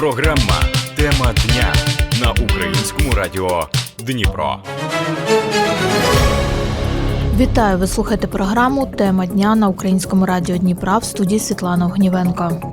Програма Тема дня на українському радіо Дніпро. Вітаю! Ви слухаєте програму Тема дня на українському радіо Дніпра в студії Світлана Огнівенко.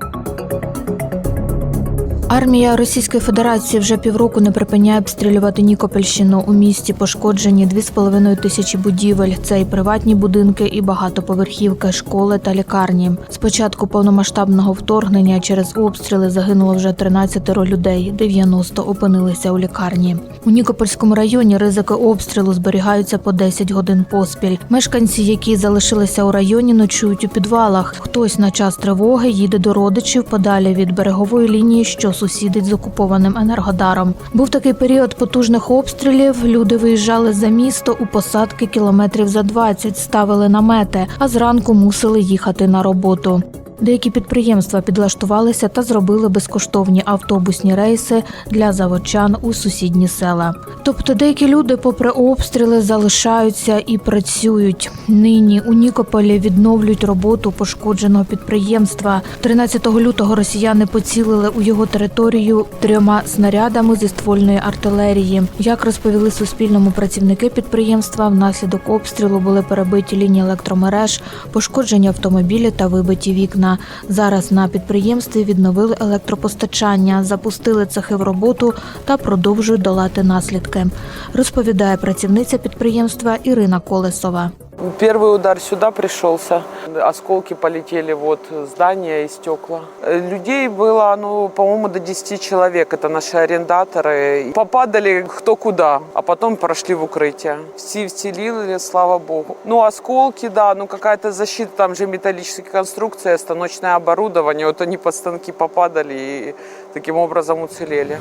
Армія Російської Федерації вже півроку не припиняє обстрілювати Нікопольщину. У місті пошкоджені 2,5 тисячі будівель. Це і приватні будинки, і багатоповерхівки, школи та лікарні. З початку повномасштабного вторгнення через обстріли загинуло вже 13 людей, 90 опинилися у лікарні. У Нікопольському районі ризики обстрілу зберігаються по 10 годин поспіль. Мешканці, які залишилися у районі, ночують у підвалах. Хтось на час тривоги їде до родичів подалі від берегової лінії, що сусідить з окупованим енергодаром. Був такий період потужних обстрілів. Люди виїжджали за місто у посадки кілометрів за 20, ставили намети, а зранку мусили їхати на роботу. Деякі підприємства підлаштувалися та зробили безкоштовні автобусні рейси для заводчан у сусідні села. Тобто деякі люди, попри обстріли, залишаються і працюють. Нині у Нікополі відновлюють роботу пошкодженого підприємства. 13 лютого росіяни поцілили у його територію трьома снарядами зі ствольної артилерії. Як розповіли Суспільному працівники підприємства, внаслідок обстрілу були перебиті лінії електромереж, пошкоджені автомобілі та вибиті вікна. Зараз на підприємстві відновили електропостачання, запустили цехи в роботу та продовжують долати наслідки. Розповідає працівниця підприємства Ірина Колесова. Первый удар сюда пришелся. Осколки полетели вот здания и стекла. Э, Людей было, ну, по-моему, до 10 человек. Это наши арендаторы. Попадали кто куда, а потом прошли в укрытие. Все вселили, слава богу. Ну, осколки, да, ну какая-то защита, там же металлические конструкции, станочное оборудование. Вот они под станки попадали и таким образом уцелели.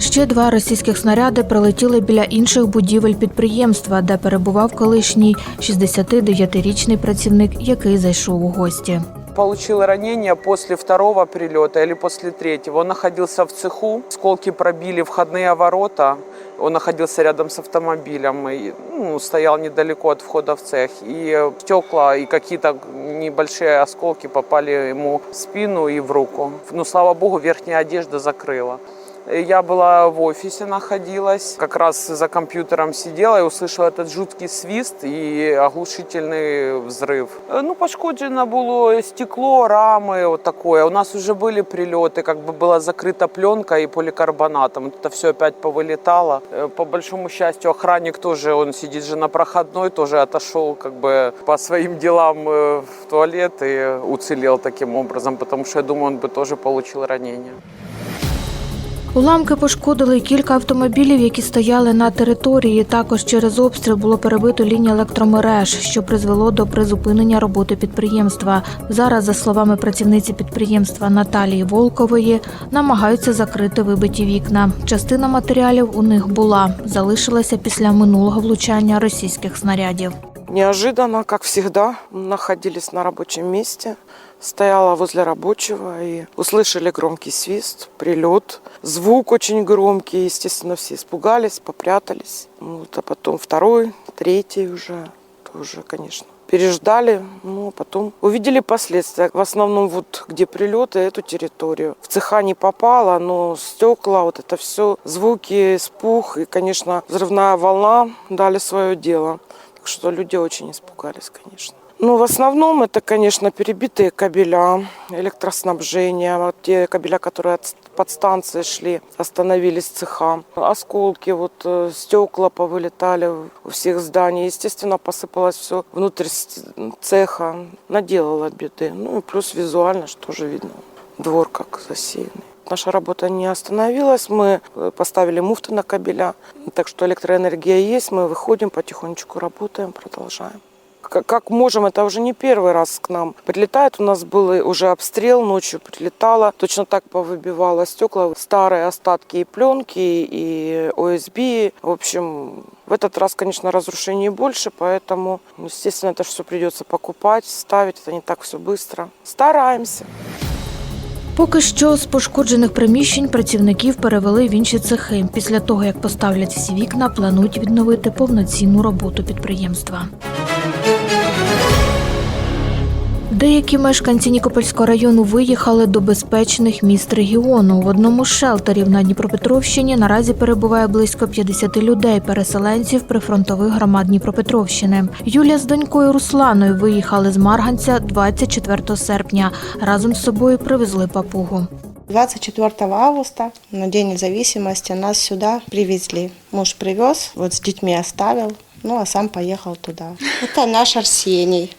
Ще два російських снаряди прилетіли біля інших будівель підприємства, де перебував колишній 69-річний працівник, який зайшов у гості. Получил ранение после второго прилета или после третьего. Он в цеху, осколки пробили входные ворота. Он находился рядом с автомобилем, и, ну, стоял недалеко от входа в цех. И стекла и какие-то небольшие осколки попали ему в спину и в руку. Ну, слава богу, верхняя одежда закрыла. Я была в офисе, находилась, как раз за компьютером сидела и услышала этот жуткий свист и оглушительный взрыв. Э, Ну, пошкоджено было стекло, рамы, вот такое. У нас уже были прилеты, как бы была закрыта пленка и поликарбонатом. Это все опять повылетало. Э, По большому счастью, охранник тоже, он сидит же на проходной, тоже отошел как бы по своим делам э, в туалет и уцелел таким образом, потому что я думаю, он бы тоже получил ранение. Уламки пошкодили кілька автомобілів, які стояли на території. Також через обстріл було перебито лінії електромереж, що призвело до призупинення роботи підприємства. Зараз, за словами працівниці підприємства Наталії Волкової, намагаються закрити вибиті вікна. Частина матеріалів у них була, залишилася після минулого влучання російських снарядів. Неожиданно, как всегда, находились на рабочем месте. Стояла возле рабочего и услышали громкий свист, прилет. Звук очень громкий, естественно, все испугались, попрятались. Вот, а потом второй, третий уже, тоже, конечно. Переждали, ну, а потом увидели последствия. В основном вот где прилеты, эту территорию. В цеха не попало, но стекла, вот это все, звуки, спух и, конечно, взрывная волна дали свое дело. Так что люди очень испугались, конечно. Ну, в основном это, конечно, перебитые кабеля, электроснабжение, вот те кабеля, которые от подстанции шли, остановились цеха. Осколки, вот э, стекла повылетали у всех зданий. Естественно, посыпалось все внутрь цеха, наделало беды. Ну и плюс визуально, что тоже видно, двор как засеянный. Наша работа не остановилась, мы э, поставили муфты на кабеля, так что электроэнергия есть, мы выходим, потихонечку работаем, продолжаем. К- Как можем, это уже не первый раз к нам прилетает. У нас был уже обстрел, ночью прилетало. Точно так повыбивало стекла, старые остатки и пленки, и ОСБ. В общем, в этот раз, конечно, разрушений больше, поэтому, естественно, это все придется покупать, ставить. Это не так все быстро. Стараемся. Поки що з пошкоджених приміщень працівників перевели в інші цехи. Після того, як поставлять всі вікна, планують відновити повноцінну роботу підприємства. Деякі мешканці Нікопольського району виїхали до безпечних міст регіону. В одному з шелтерів на Дніпропетровщині наразі перебуває близько 50 людей, переселенців прифронтових громад Дніпропетровщини. Юлія з донькою Русланою виїхали з Марганця 24 серпня. Разом з собою привезли папугу. 24 августа, на День независимости, нас сюда привезли. Муж привез, вот с детьми оставил, ну а сам поехал туда. Это наш Арсений.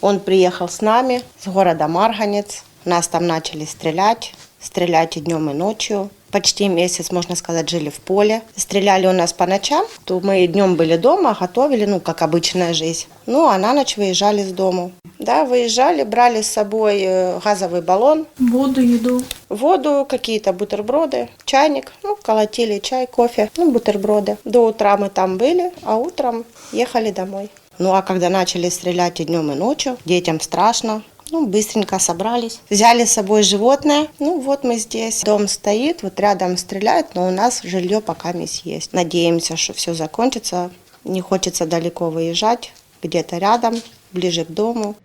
Он приехал с нами с города Марганец. Нас там начали стрелять, стрелять и днем, и ночью. Почти месяц, можно сказать, жили в поле. Стреляли у нас по ночам, то мы днем были дома, готовили, ну, как обычная жизнь. Ну, а на ночь выезжали с дому. Да, выезжали, брали с собой э, газовый баллон, Воду, їду. воду, какие-то бутерброды, чайник, ну, колотили чай, кофе, ну, бутерброды. До утра мы там были, а утром ехали домой. Ну, а когда начали стрелять и днем, и ночью, детям страшно, ну, быстренько собрались. Взяли с собой животное. Ну, вот мы здесь. Дом стоит, вот рядом стреляют, но у нас жилье пока есть. Надеемся, что все закончится. Не хочется далеко выезжать, где-то рядом, ближе к дому.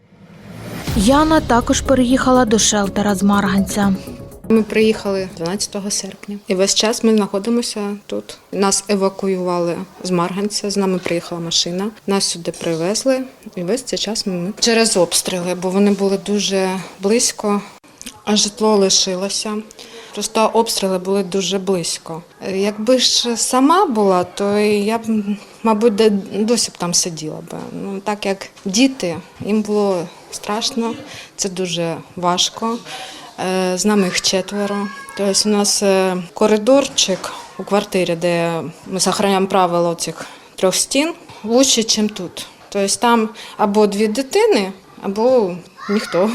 Яна також переїхала до шелтера з Марганця. Ми приїхали 12 серпня, і весь час ми знаходимося тут. Нас евакуювали з Марганця. З нами приїхала машина. Нас сюди привезли, і весь цей час ми через обстріли, бо вони були дуже близько, а житло лишилося. Просто обстріли були дуже близько. Якби ж сама була, то я б, мабуть, досі б там сиділа б. Ну так як діти, їм було страшно, це дуже важко. Е, З нами їх четверо. Тобто у нас е, коридорчик у квартирі, де ми зберігаємо правила цих трьох стін, лучше, ніж тут. Тобто там або дві дитини, або ніхто.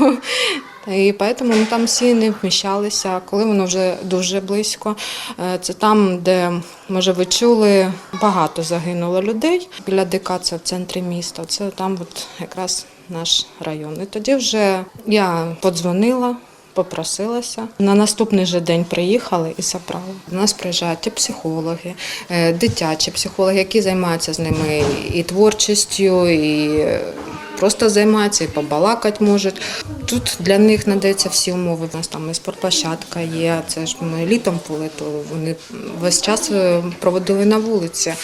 І тому ми там всі не вміщалися, коли воно вже дуже близько. Е, Це там, де, може, ви чули, багато загинуло людей. Біля ДК, це в центрі міста. Це там от якраз наш район. І тоді вже я подзвонила. Попросилася. На наступний же день приїхали і забрали. До нас приїжджають і психологи, е, дитячі психологи, які займаються з ними і творчістю, і просто займаються, і побалакати можуть. Тут для них надається всі умови. У нас там і спортплощадка є. Це ж ми літом були, то вони весь час е, проводили на вулиці.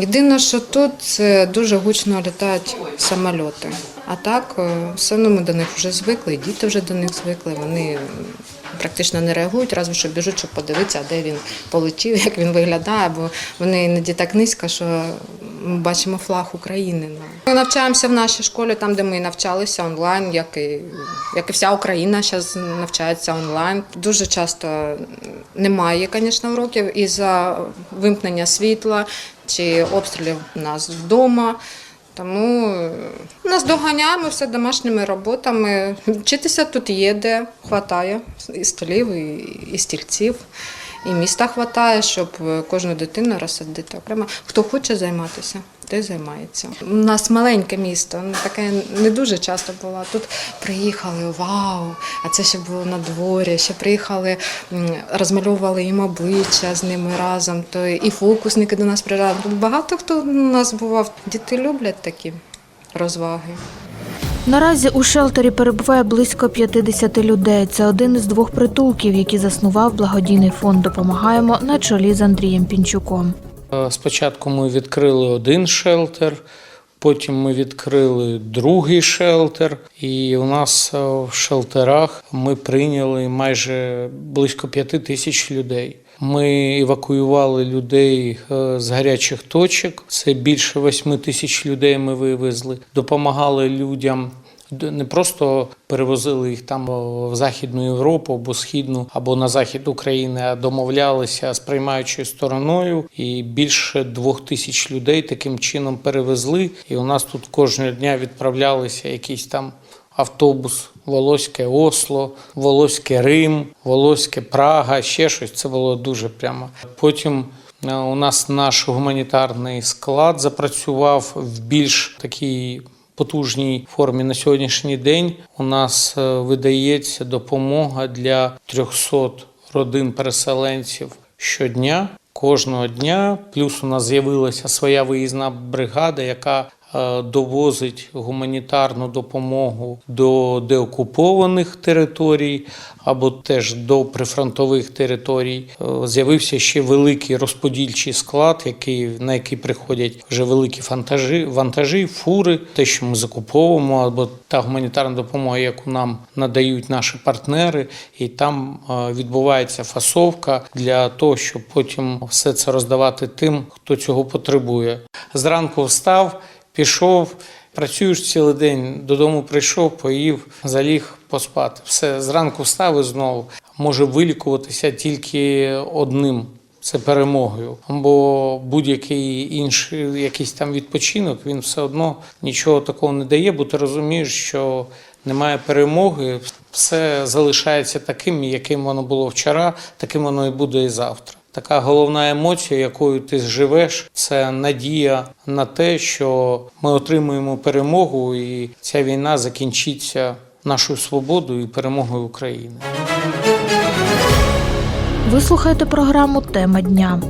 Єдине, що тут це дуже гучно літають самольоти. А так, е, все одно ми до них вже звикли, діти вже до них звикли. Вони практично не реагують, разве що біжуть, щоб подивитися, де він полетів, як він виглядає, бо вони іноді так низько, що ми бачимо флаг України. Ми навчаємося в нашій школі, там, де ми навчалися онлайн, як і, як і вся Україна зараз навчається онлайн. Дуже часто немає, звісно, уроків із-за вимкнення світла чи обстрілів у нас вдома. Тому е, нас доганяємо все домашніми роботами. Вчитися тут є де, хватає і столів, і, стільців, і міста хватає, щоб е, кожну дитину розсадити окремо. Хто хоче займатися, той займається. У нас маленьке місто, ну, таке не дуже часто було. Тут приїхали, вау! А це ще було на дворі. Ще приїхали, розмальовували їм обличчя з ними разом. То і фокусники до нас приїжджали. Багато хто у нас бував. Діти люблять такі розваги. Наразі у шелтері перебуває близько 50 людей. Це один із двох притулків, які заснував благодійний фонд Допомагаємо на чолі з Андрієм Пінчуком. Е, Спочатку ми відкрили один шелтер, потім ми відкрили другий шелтер, і у нас е, в шелтерах ми прийняли майже близько п'яти тисяч людей. Ми евакуювали людей е, з гарячих точок. Це більше восьми тисяч людей ми вивезли. Допомагали людям не просто перевозили їх там в Західну Європу або Східну, або на захід України, а домовлялися з приймаючою стороною. І більше двох тисяч людей таким чином перевезли. І у нас тут кожного дня відправлялися якісь там. Автобус Волоське Осло, Волоське Рим, Волоське Прага, ще щось. Це було дуже прямо. Потім е, у нас наш гуманітарний склад запрацював в більш такій потужній формі на сьогоднішній день. У нас е, видається допомога для 300 родин переселенців щодня. Кожного дня, плюс у нас з'явилася своя виїзна бригада, яка довозить гуманітарну допомогу до деокупованих територій або теж до прифронтових територій. Е, З'явився ще великий розподільчий склад, який, на який приходять вже великі вантажі, вантажі, фури, те, що ми закуповуємо, або та гуманітарна допомога, яку нам надають наші партнери, і там е, відбувається фасовка для того, щоб потім все це роздавати тим, хто цього потребує. Зранку встав, пішов. Працюєш цілий день, додому прийшов, поїв, заліг поспати. Все, зранку встав і знову. Може вилікуватися тільки одним це перемогою. Бо будь-який інший якийсь там відпочинок він все одно нічого такого не дає, бо ти розумієш, що немає перемоги, все залишається таким, яким воно було вчора, таким воно і буде і завтра. Така головна емоція, якою ти живеш, це надія на те, що ми отримуємо перемогу, і ця війна закінчиться нашою свободою і перемогою України. Ви слухаєте програму Тема дня.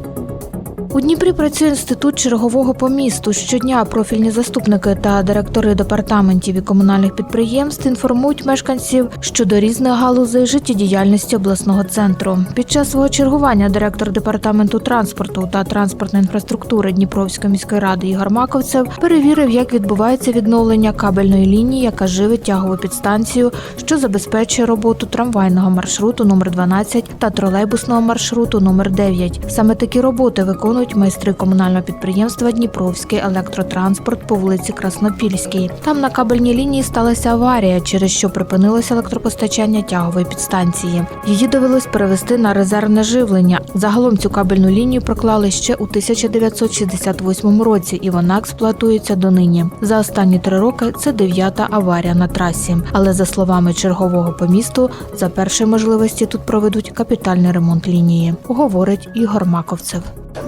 У Дніпрі працює інститут чергового по місту. Щодня профільні заступники та директори департаментів і комунальних підприємств інформують мешканців щодо різних галузей життєдіяльності обласного центру. Під час свого чергування директор департаменту транспорту та транспортної інфраструктури Дніпровської міської ради Ігор Маковцев перевірив, як відбувається відновлення кабельної лінії, яка живить тягову підстанцію, що забезпечує роботу трамвайного маршруту номер 12 та тролейбусного маршруту номер 9. Саме такі роботи виконують майстри комунального підприємства Дніпровський електротранспорт по вулиці Краснопільській. Там на кабельній лінії сталася аварія, через що припинилося електропостачання тягової підстанції. Її довелось перевести на резервне живлення. Загалом цю кабельну лінію проклали ще у 1968 році, і вона експлуатується донині. За останні три роки це дев'ята аварія на трасі. Але за словами чергового по місту, за першої можливості тут проведуть капітальний ремонт лінії, говорить Ігор Маковцев.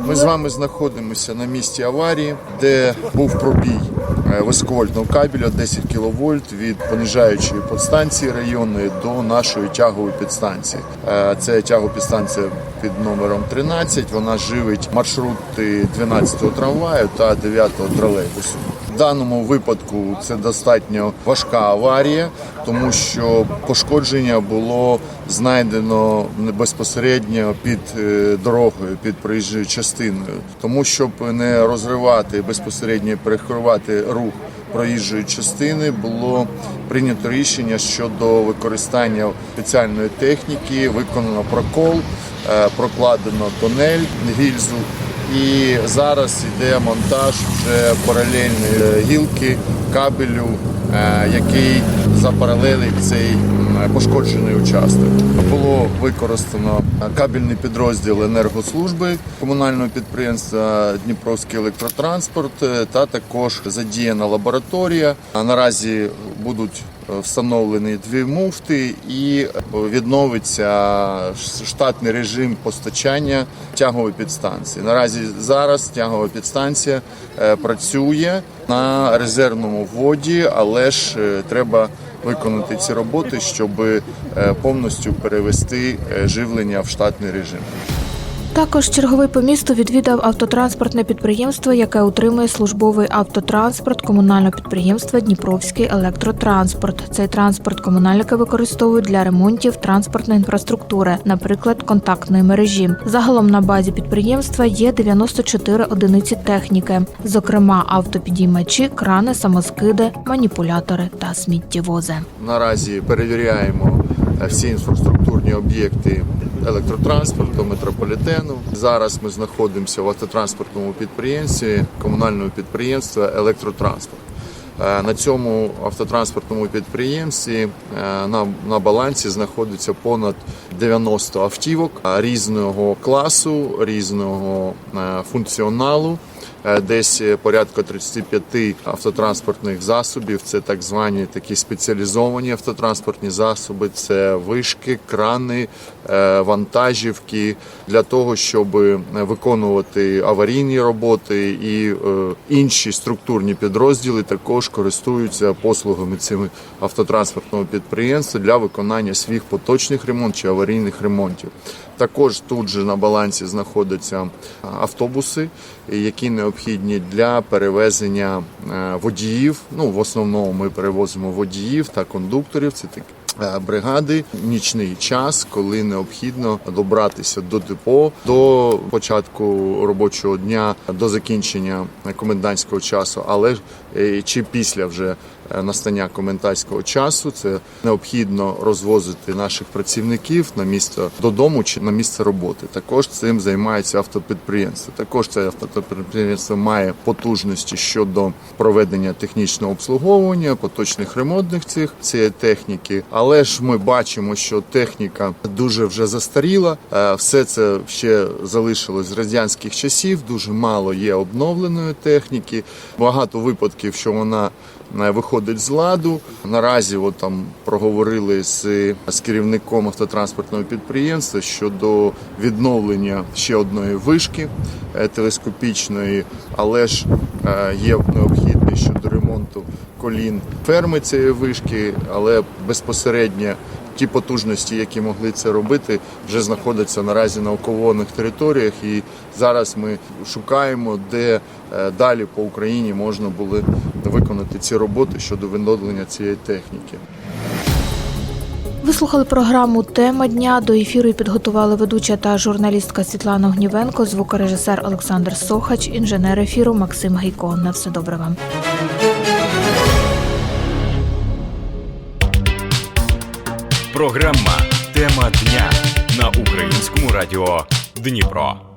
Ми з вами знаходимося на місці аварії, де був пробій е, високовольтного кабеля 10 кВт від понижаючої підстанції районної до нашої тягової підстанції. Е, Це тягова підстанція під номером 13. Вона живить маршрути 12-го трамваю та 9-го тролейбусу. Даному випадку це достатньо важка аварія, тому що пошкодження було знайдено безпосередньо під е, дорогою, під проїжджою частиною. Тому щоб не розривати безпосередньо перекривати рух проїжджої частини, було прийнято рішення щодо використання спеціальної техніки, виконано прокол, е, прокладено тунель гільзу. І зараз йде монтаж вже паралельної е, гілки кабелю, е, який запаралелить цей пошкоджений участок. Було використано кабельний підрозділ енергослужби комунального підприємства Дніпровський електротранспорт е, та також задіяна лабораторія. Наразі будуть встановлені дві муфти і відновиться штатний режим постачання тягової підстанції. Наразі зараз тягова підстанція е, працює на резервному вводі, але ж е, треба виконати ці роботи, щоб е, повністю перевести живлення в штатний режим. Також черговий по місту відвідав автотранспортне підприємство, яке утримує службовий автотранспорт комунального підприємства Дніпровський електротранспорт. Цей транспорт комунальники використовують для ремонтів транспортної інфраструктури, наприклад, контактної мережі. Загалом на базі підприємства є 94 одиниці техніки, зокрема автопідіймачі, крани, самоскиди, маніпулятори та сміттєвози. Наразі перевіряємо всі інфраструктурні об'єкти електротранспорту, метрополітену. Зараз ми знаходимося в автотранспортному підприємстві комунального підприємства Електротранспорт. Е, На цьому автотранспортному підприємстві е, на, на балансі знаходиться понад 90 автівок різного класу, різного е, функціоналу. Е, Десь е, порядка 35 автотранспортних засобів. Це так звані такі спеціалізовані автотранспортні засоби. Це вишки, крани, е, вантажівки для того, щоб виконувати аварійні роботи і інші структурні підрозділи також користуються послугами цими автотранспортного підприємства для виконання своїх поточних ремонтів чи аварійних ремонтів. Також тут же на балансі знаходяться автобуси, які необхідні для перевезення е, водіїв. Ну, в основному ми перевозимо водіїв та кондукторів. Це такі е, бригади. Нічний час, коли необхідно добратися до депо до початку робочого дня, до закінчення комендантського часу, але е, чи після вже настання комендантського часу це необхідно розвозити наших працівників на місце додому чи на місце роботи. Також цим займається автопідприємство. Також це автопідприємство має потужності щодо проведення технічного обслуговування, поточних ремонтних цих цієї техніки. Але ж ми бачимо, що техніка дуже вже застаріла. Е, Все це ще залишилось з радянських часів. Дуже мало є обновленої техніки. Багато випадків, що вона е, виходить з ладу. Наразі от там проговорили з, з керівником автотранспортного підприємства щодо відновлення ще одної вишки е, телескопічної, але ж е, є необхідність щодо ремонту колін ферми цієї вишки, але безпосередньо ті потужності, які могли це робити, вже знаходяться наразі на окупованих територіях. І зараз ми шукаємо, де е, далі по Україні можна було виконати ці роботи щодо відновлення цієї техніки. Ви слухали програму Тема дня. До ефіру підготували ведуча та журналістка Світлана Гнівенко, звукорежисер Олександр Сохач, інженер ефіру Максим Гайко. На все добре вам. Програма Тема дня на українському радіо Дніпро.